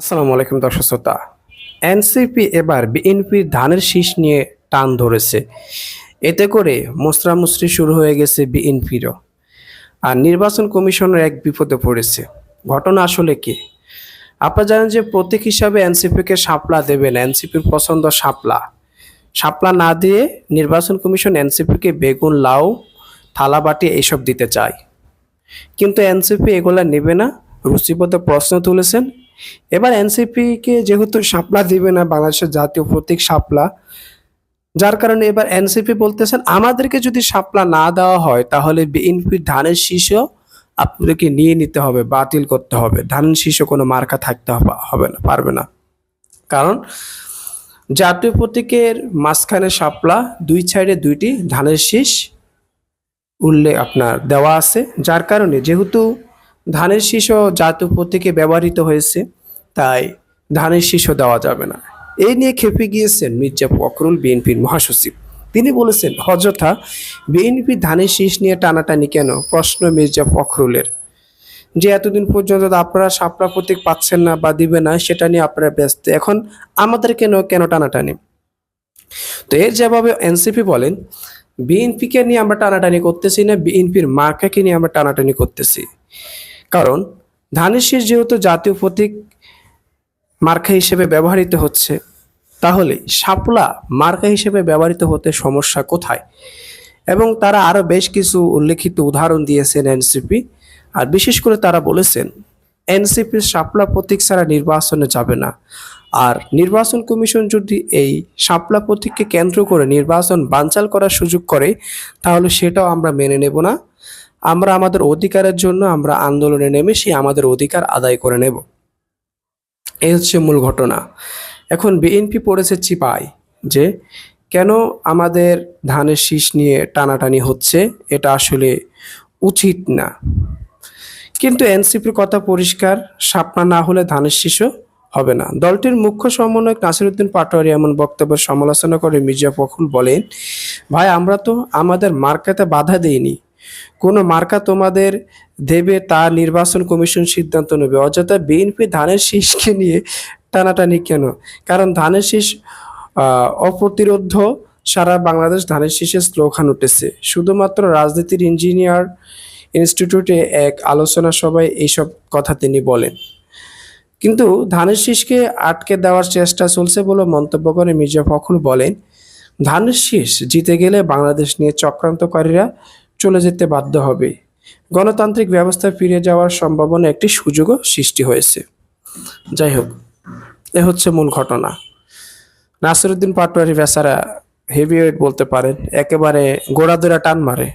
আসসালামু আলাইকুম দর্শক শ্রোতা। এনসিপি এবার বিএনপির ধানের শীষ নিয়ে টান ধরেছে। এতে করে মুসরামুসরি শুরু হয়ে গেছে বিএনপিরও। আর নির্বাচন কমিশনের এক বিপদে পড়েছে। ঘটনা আসলে কি? আপনারা জানেন যে প্রতীক হিসাবে এনসিপিকে শাপলা দেবেন, এনসিপির পছন্দ শাপলা। শাপলা না দিয়ে নির্বাচন কমিশন এনসিপিকে বেগুন, লাউ থালা বাটি এইসব দিতে চায়। কিন্তু এনসিপি এগুলা নেবে না। রুচিপদে প্রশ্ন তুলেছেন এবার এনসিপিকে যেহেতু শাপলা দিবে না, বাংলাদেশের জাতীয় প্রতীক শাপলা, যার কারণে এবার এনসিপি বলতেছেন, আমাদেরকে যদি শাপলা না দেওয়া হয়, তাহলে বিএনপির ধানের শীষও আপনাদেরকে নিয়ে নিতে হবে, বাতিল করতে হবে। ধানের শীষও কোনো মার্কা থাকতে হবে- হবে না, পারবে না। কারণ জাতীয় প্রতীকের মাঝখানে শাপলা, দুই সাইডে দুইটি ধানের শীষ উল্লেখ আপনার দেওয়া আছে, যার কারণে যেহেতু ধানের শীষও জাতীয় প্রতীকে ব্যবহৃত হয়েছে, তাই ধানের শীষও দেওয়া যাবে না। এই নিয়ে খেপে গিয়েছেন মির্জা ফখরুল বিএনপির মহাসচিব। তিনি বলেছেন অযথা বিএনপি ধানের শীষ নিয়ে টানাটানি কেন? প্রশ্ন মির্জা ফখরুলের। যে এতদিন পর্যন্ত আপনারা সাপড়া প্রতীক পাচ্ছেন না বা দিবে না, সেটা নিয়ে আপনারা ব্যস্ত। এখন আমাদের কেন কেন টানাটানি? তো এর জবাবে এনসিপি বলেন, বিএনপিকে নিয়ে আমরা টানাটানি করতেছি না, বিএনপির মার্কাকে নিয়ে আমরা টানাটানি করতেছি। কারণ ধানের শীষ যেহেতু জাতীয় প্রতীক মার্কা হিসেবে ব্যবহৃত হচ্ছে, তাহলে শাপলা মার্কা হিসেবে ব্যবহৃত হতে সমস্যা কোথায়? এবং তারা আরও বেশ কিছু উল্লেখিত উদাহরণ দিয়েছেন এনসিপি, আর বিশেষ করে তারা বলেছেন এনসিপির শাপলা প্রতীক ছাড়া নির্বাচনে যাবে না। আর নির্বাচন কমিশন যদি এই শাপলা প্রতীককে কেন্দ্র করে নির্বাচন বানচাল করার সুযোগ করে, তাহলে সেটাও আমরা মেনে নেব না। আমরা আমাদের অধিকারের জন্য আমরা আন্দোলনে নেমে সেই আমাদের অধিকার আদায় করে নেব। এই হচ্ছে মূল ঘটনা। এখন বিএনপি পড়েছে চিপায় যে, কেন আমাদের ধানের শীষ নিয়ে টানাটানি হচ্ছে, এটা আসলে উচিত না। কিন্তু এনসিপির কথা পরিষ্কার, সাপনা না হলে ধানের শীষও হবে না। দলটির মুখ্য সমন্বয়ক নাসিরুদ্দিন পাটোয়ারি এমন বক্তব্যের সমালোচনা করে মির্জা ফখরুল বলেন, ভাই, আমরা তো আমাদের মার্কাতে বাধা দেইনি। কোনো মার্কা তোমাদের দেবে, তা নির্বাচন কমিশন সিদ্ধান্ত নেবে। অযথা বিএনপি ধানের শীষকে নিয়ে টানাটানি কেন? কারণ ধানের শীষ অপ্রতিরোধ সারা বাংলাদেশ ধানের শীষের স্লোগান উঠেছে। শুধুমাত্র রাজনীতির ইঞ্জিনিয়ার ইনস্টিটিউটে এক আলোচনা সভায় এইসব কথা তিনি বলেন। কিন্তু ধানের শীষকে আটকে দেওয়ার চেষ্টা চলছে বলে মন্তব্য করে মির্জা ফখরুল বলেন, ধানের শীষ জিতে গেলে বাংলাদেশ নিয়ে চক্রান্তকারীরা চলে যেতে বাধ্য হবে। গণতান্ত্রিক ব্যবস্থা ফিরে যাওয়ার সম্ভাবনা একটি সুযোগও সৃষ্টি হয়েছে। যাই হোক, এ হচ্ছে মূল ঘটনা। নাসিরুদ্দিন পাটোয়ারি বেচারা হেভিওয়েট বলতে পারেন, একেবারে গোড়া দোড়া টান মারে।